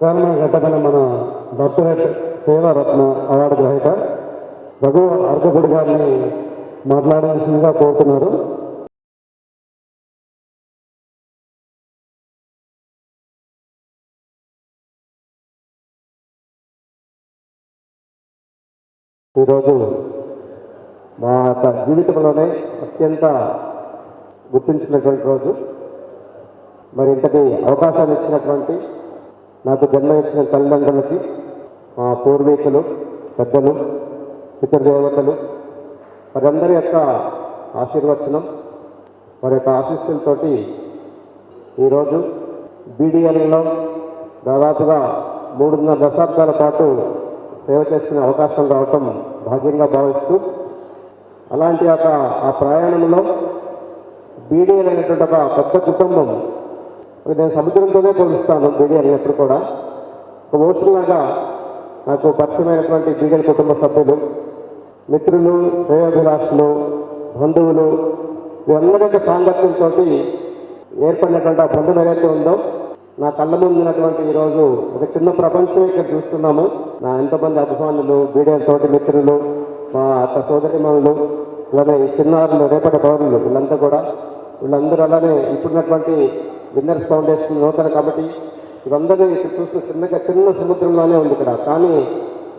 కారణం గట్టమైన మన doctorate సేవారత్న award గ్రహీత రఘు అర్ధకుడి గారిని మాట్లాడాల్సిందిగా కోరుతున్నారు. ఈరోజు మా యొక్క జీవితంలోనే అత్యంత గుర్తించినటువంటి రోజు. మరి ఇంతటి అవకాశాలు ఇచ్చినటువంటి నాకు జన్మ ఇచ్చిన తల్లిదండ్రులకి మా పూర్వీకులు పెద్దలు పితృదేవతలు వారందరి యొక్క ఆశీర్వచనం వారి యొక్క ఆశీస్సులతో ఈరోజు బీడీఎల్లో దాదాపుగా మూడున్నర దశాబ్దాల పాటు సేవ చేసుకునే అవకాశం రావటం భాగ్యంగా భావిస్తూ అలాంటి ఒక ఆ ప్రయాణంలో బీడీఎల్ అనేటువంటి ఒక పెద్ద కుటుంబం నేను సముద్రంతోనే పోలిస్తాను బీడీఎల్ ఎప్పుడు కూడా. ఒక ఓషన్ లాగా నాకు పరిచయమైనటువంటి బీడీఎల్ కుటుంబ సభ్యులు మిత్రులు శ్రేయోభిలాషులు బంధువులు వీరందరి యొక్క సాంగత్యంతో ఏర్పడినటువంటి ఆ బంధం ఏదైతే ఉందో నా కళ్ళ ముందున్నటువంటి ఈరోజు ఒక చిన్న ప్రపంచం ఇక్కడ చూస్తున్నాము. నా ఎంతమంది అభిమానులు బీడీఎల్ తోటి మిత్రులు మా అత్త సోదరిమణులు అలానే చిన్నారులు రేపటి పౌరులు వీళ్ళంతా కూడా. వీళ్ళందరూ అలానే ఇప్పుడున్నటువంటి విన్నర్స్ ఫౌండేషన్ నూతన కమిటీ. ఇవందరూ ఇక్కడ చూసిన చిన్నగా చిన్న సముద్రంలోనే ఉంది ఇక్కడ. కానీ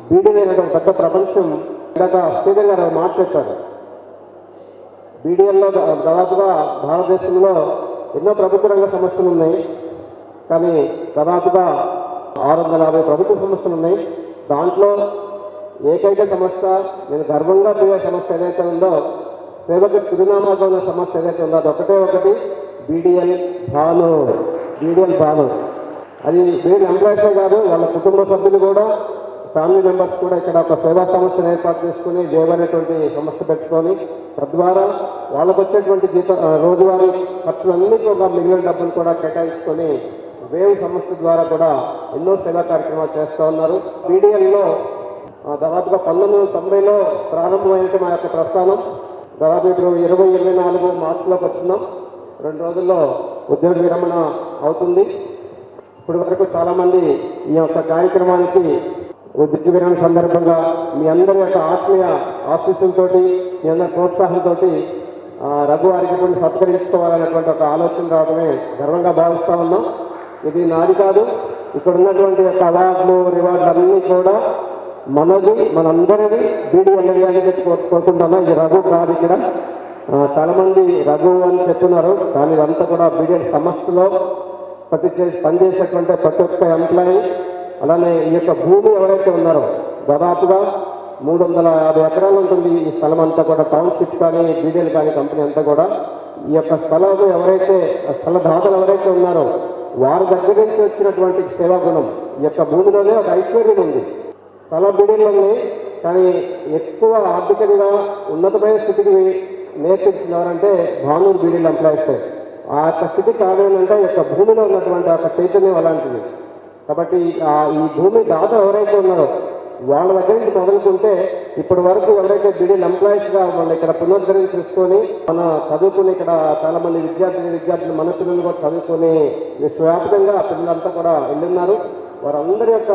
బీడీఏ అనేది పెద్ద ప్రపంచం. ఇందాక శ్రీధర్ గారు మార్చేస్తారు బీడీఎల్లో దాదాపుగా భారతదేశంలో ఎన్నో ప్రభుత్వ రంగ సంస్థలు ఉన్నాయి. కానీ దాదాపుగా ఆరు వందల యాభై ప్రభుత్వ సంస్థలు ఉన్నాయి. దాంట్లో ఏకైక సంస్థ నేను గర్వంగా పోయే సంస్థ ఏదైతే ఉందో సేవకు చిరునామాగా ఉన్న సంస్థ ఏదైతే ఉందో అది ఒకటే ఒకటి. బీడీఎల్ భాను బీడిఎల్ భాను అది వీళ్ళ ఎంప్లాయీసే కాదు వాళ్ళ కుటుంబ సభ్యులు కూడా ఫ్యామిలీ మెంబర్స్ కూడా ఇక్కడ ఒక సేవా సంస్థను ఏర్పాటు చేసుకుని దేవ్ అనేటువంటి సంస్థ పెట్టుకొని తద్వారా వాళ్ళకు వచ్చేటువంటి జీతం రోజువారీ ఖర్చులన్నీ కూడా మిగిలిన డబ్బులు కూడా కేటాయించుకొని వేవ్ సంస్థ ద్వారా కూడా ఎన్నో సేవా కార్యక్రమాలు చేస్తూ ఉన్నారు. బీడీఎల్లో దాదాపుగా పంతొమ్మిది వందల తొంభైలో ప్రారంభమైన మా యొక్క ప్రస్థానం. దాదాపు ఇప్పుడు ఇరవై ఇరవై నాలుగు మార్చిలోకి వచ్చినాం. రెండు రోజుల్లో ఉద్యోగ విరమణ అవుతుంది. ఇప్పటి వరకు చాలామంది ఈ యొక్క కార్యక్రమానికి ఉద్యోగ విరమణ సందర్భంగా మీ అందరి యొక్క ఆత్మీయ ఆశీస్సులతో మీ అందరి ప్రోత్సాహంతో రఘు వారికి సత్కరించుకోవాలనేటువంటి ఒక ఆలోచన రావడమే గర్వంగా భావిస్తా ఉన్నాం. ఇది నాది కాదు. ఇక్కడ ఉన్నటువంటి యొక్క అవార్డులు రివార్డులు అన్నీ కూడా మనది మనందరిది. బీడీ ఎల్ఎడి అని చెప్పి కోరు- కోరుకుంటున్నాం ఇది రఘు కాదు ఇక్కడ చాలామంది చాలా మంది రఘు అని చెప్తున్నారు కానీ ఇదంతా కూడా బీడీఎల్ సంస్థలో ప్రతి పనిచేసేటువంటి ప్రతి ఒక్క ఎంప్లాయీ అలానే ఈ యొక్క భూమి ఎవరైతే ఉన్నారో దాదాపుగా మూడు వందల యాభై ఎకరాలు ఉంటుంది ఈ స్థలం అంతా కూడా టౌన్షిప్ కానీ బీడీఎల్ కానీ కంపెనీ అంతా కూడా. ఈ యొక్క స్థలం ఎవరైతే స్థల దాతలు ఎవరైతే ఉన్నారో వారి దగ్గర నుంచి వచ్చినటువంటి సేవా గుణం ఈ యొక్క భూమిలోనే ఒక ఐశ్వర్యం ఉంది. చాలా బీడీలు ఉన్నాయి కానీ ఎక్కువ ఆర్థికంగా ఉన్నతమైన స్థితికి నేర్పించిన ఎవరంటే భానూరు బీడీలు ఎంప్లాయీస్ ఆ యొక్క స్థితి కావాలంటే ఈ యొక్క భూమిలో ఉన్నటువంటి ఆ చైతన్యం అలాంటిది. కాబట్టి ఆ ఈ భూమి దాత ఎవరైతే ఉన్నారో వాళ్ళ దగ్గర నుంచి మొదలుకుంటే ఇప్పటి వరకు ఎవరైతే బీడీఎల్ ఎంప్లాయీస్గా వాళ్ళు ఇక్కడ పునరుద్ధరణ చేసుకొని మన చదువుకుని ఇక్కడ చాలా మంది విద్యార్థులు విద్యార్థులు మన పిల్లలు కూడా చదువుకొని విశ్వవ్యాప్తంగా పిల్లలంతా కూడా వెళ్ళున్నారు. వారందరి యొక్క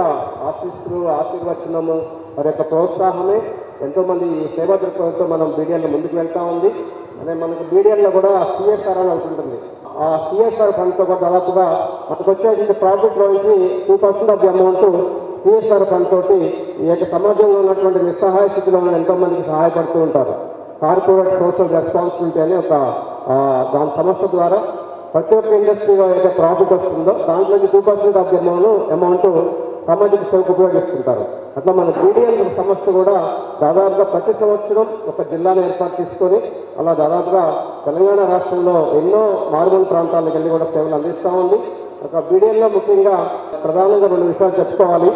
ఆశీస్సులు ఆశీర్వచనము వారి యొక్క ప్రోత్సాహమే ఎంతోమంది సేవా దృక్పథంతో మనం బీడీఎల్లో ముందుకు వెళ్తూ ఉంది. అదే మనకు బీడీఎల్లో కూడా సిఎస్ఆర్ అని ఒకటి ఉంటుంది. ఆ సిఎస్ఆర్ ఫండ్తో కూడా దాదాపుగా మనకు వచ్చేటువంటి ప్రాఫిట్లో నుంచి two percent of the amount CSR fund తోటి ఈ యొక్క సమాజంలో ఉన్నటువంటి నిస్సహాయ స్థితిలో ఉన్న ఎంతోమందికి సహాయపడుతూ ఉంటారు. కార్పొరేట్ సోషల్ రెస్పాన్సిబిలిటీ అనే ఒక దాని సంస్థ ద్వారా ప్రతి ఒక్క ఇండస్ట్రీలో ఏదైతే ప్రాఫిట్ వస్తుందో దాంట్లో two percent of the amount amount సామాజిక సేవకు ఉపయోగిస్తుంటారు. అట్లా మన బీడీఎల్ సంస్థ కూడా దాదాపుగా ప్రతి సంవత్సరం ఒక జిల్లాను ఏర్పాటు చేసుకొని అలా దాదాపుగా తెలంగాణ రాష్ట్రంలో ఎన్నో మారుమూల ప్రాంతాలకు వెళ్ళి కూడా సేవలు అందిస్తూ ఉంది. ఒక బీడిఎల్లో ముఖ్యంగా ప్రధానంగా రెండు విషయాలు చెప్పుకోవాలి.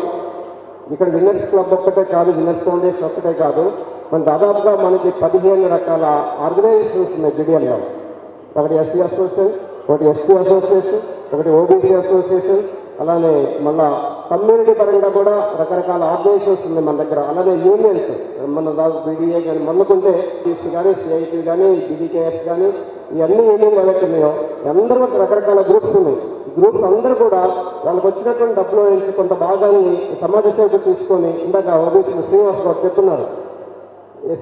ఇక్కడ విన్నర్స్ క్లబ్ ఒక్కటే కాదు విన్నర్స్ ఫౌండేషన్ ఒక్కటే కాదు. మన దాదాపుగా మనకి పదిహేను రకాల ఆర్గనైజేషన్స్ ఉన్నాయి బీడిఎల్లో ఒకటి ఎస్సీ అసోసియేషన్ ఒకటి ఎస్టీ అసోసియేషన్ ఒకటి ఓబీసీ అసోసియేషన్ అలానే మళ్ళా కమ్యూనిటీ పరంగా కూడా రకరకాల ఆర్గనైజేషన్స్ ఉన్నాయి మన దగ్గర. అలాగే యూనియన్స్ మన దాదాపు బీడీఏ కానీ మొన్నకుంటే టీసీ కానీ సిఐటి కానీ బీడీకేఎస్ కానీ ఇవన్నీ యూనియన్లు ఏవైతే ఉన్నాయో అందరూ రకరకాల గ్రూప్స్ ఉన్నాయి. గ్రూప్స్ అందరూ కూడా వాళ్ళకి వచ్చినటువంటి డబ్బులో కొంత భాగాన్ని సమాజ సేవకు తీసుకొని ఇందాక ఓబీసీ శ్రీనివాస్ గారు చెప్తున్నారు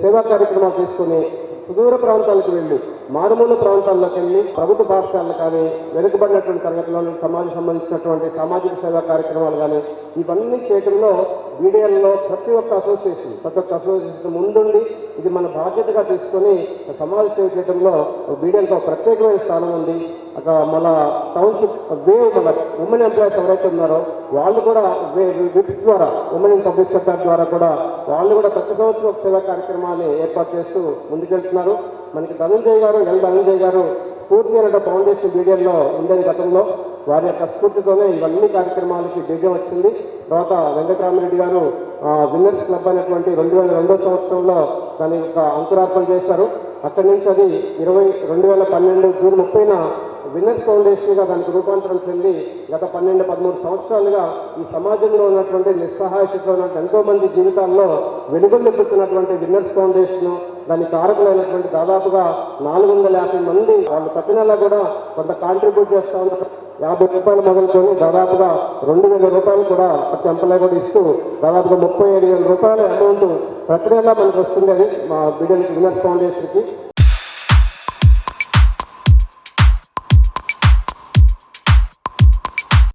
సేవా కార్యక్రమాలు తీసుకుని సుదూర ప్రాంతాలకు వెళ్ళి మారుమూల ప్రాంతాల్లోకి వెళ్ళి ప్రభుత్వ పాఠశాలలు కానీ వెనుకబడినటువంటి తరగతులను సమాజం సంబంధించినటువంటి సామాజిక సేవా కార్యక్రమాలు కానీ ఇవన్నీ చేయడంలో వీడియోల్లో ప్రతి ఒక్క అసోసియేషన్ ప్రతి ఒక్క అసోసియేషన్ ముందుండి ఇది మన బాధ్యతగా తీసుకొని సమాజ సేవ చేయడంలో బీడీఎల్కి ఒక ప్రత్యేకమైన స్థానం ఉంది. అక్కడ మన టౌన్షిప్ వేవ్ మన ఉమెన్ ఎంప్లాయీస్ ఎవరైతే ఉన్నారో వాళ్ళు కూడా విప్స్ ద్వారా ఉమెన్ ఇన్ పబ్లిక్ సెక్టర్ ద్వారా కూడా వాళ్ళు కూడా ప్రతి సంవత్సరం ఒక సేవా కార్యక్రమాన్ని ఏర్పాటు చేస్తూ ముందుకెళ్తున్నారు. మనకి ధనంజయ్ గారు ఎల్ ధనంజయ్ గారు స్ఫూర్తి అనేట ఫౌండేషన్ బీడియంలో ఉండేది గతంలో. వారి యొక్క స్ఫూర్తితోనే ఇవన్నీ కార్యక్రమాలకి బీజం వచ్చింది. తర్వాత వెంకటరామరెడ్డి గారు విన్నర్స్ క్లబ్ అనేటువంటి రెండు వేల రెండో సంవత్సరంలో దాని యొక్క అంకురార్పణ చేశారు. అక్కడి నుంచి అది ఇరవై రెండు వేల పన్నెండు జూన్ ముప్పైన విన్నర్స్ ఫౌండేషన్గా దానికి రూపాంతరం చెంది గత పన్నెండు పదమూడు సంవత్సరాలుగా ఈ సమాజంలో ఉన్నటువంటి నిస్సహాయతతో ఉన్నటువంటి ఎంతో మంది జీవితాల్లో వెలుగులు విన్నర్స్ ఫౌండేషన్ దాని కారకులైనటువంటి దాదాపుగా నాలుగు వందల యాభై మంది వాళ్ళు ప్రతి కూడా కొంత కాంట్రిబ్యూట్ చేస్తూ ఉన్నారు. యాభై రూపాయలు మొదలుకొని దాదాపుగా రెండు వేల రూపాయలు కూడా ప్రతి ఎంప్లాయ్ కూడా ఇస్తూ దాదాపుగా ముప్పై ఏడు వేల రూపాయల అమౌంట్ ప్రతి నెల మనకు వస్తుంది అది మా బిడ్డలకి వినర్ ఫౌండేషన్కి